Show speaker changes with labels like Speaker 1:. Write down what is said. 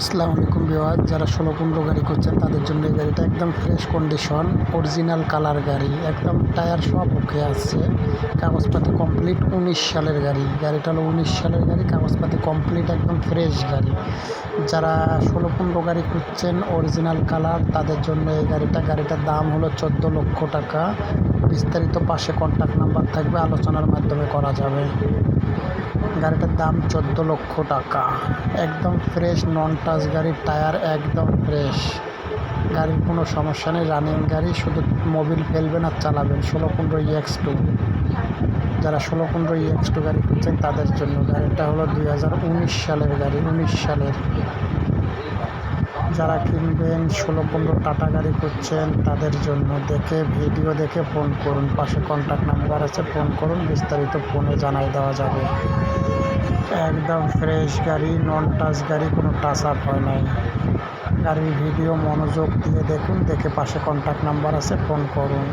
Speaker 1: আসসালামু আলাইকুম বিওয়াজ যারা ষোলো পনেরো গাড়ি করছেন, তাদের জন্য এই গাড়িটা একদম ফ্রেশ কন্ডিশন অরিজিনাল কালার গাড়ি, একদম টায়ার সব ওকে আছে। কাগজপাতি কমপ্লিট উনিশ সালের গাড়ি। গাড়িটা হলো উনিশ সালের গাড়ি, কাগজপাতি কমপ্লিট একদম ফ্রেশ গাড়ি। যারা ষোলো পনেরো গাড়ি খুঁজছেন অরিজিনাল কালার তাদের জন্য এই গাড়িটা, গাড়িটার দাম হলো চোদ্দ লক্ষ টাকা। বিস্তারিত পাশে কন্ট্যাক্ট নাম্বার থাকবে, আলোচনার মাধ্যমে করা যাবে। গাড়িটার দাম চোদ্দ লক্ষ টাকা। একদম ফ্রেশ নন টাচ গাড়ির টায়ার একদম ফ্রেশ গাড়ির কোনো সমস্যা নেই রানিং গাড়ি, শুধু মোবিল ফেলবেন আর চালাবেন। ষোলো পনেরো ইএক্স টু যারা ষোলো পনেরো ইএক্স টু গাড়ি খুঁজছেন, তাদের জন্য। গাড়িটা হলো দুই হাজার উনিশ সালের গাড়ি, উনিশ সালের। যারা কিনবেন ষোলো পনেরো টাটা গাড়ি করছেন তাদের জন্য। দেখে ভিডিও দেখে ফোন করুন। পাশে কন্ট্যাক্ট নাম্বার আছে ফোন করুন। বিস্তারিত ফোনে জানাই দেওয়া যাবে। একদম ফ্রেশ গাড়ি নন টাচ গাড়ি, কোনো টাচ আপ হয় নাই। গাড়ির ভিডিও মনোযোগ দিয়ে দেখুন, দেখে পাশে কন্ট্যাক্ট নাম্বার আছে ফোন করুন।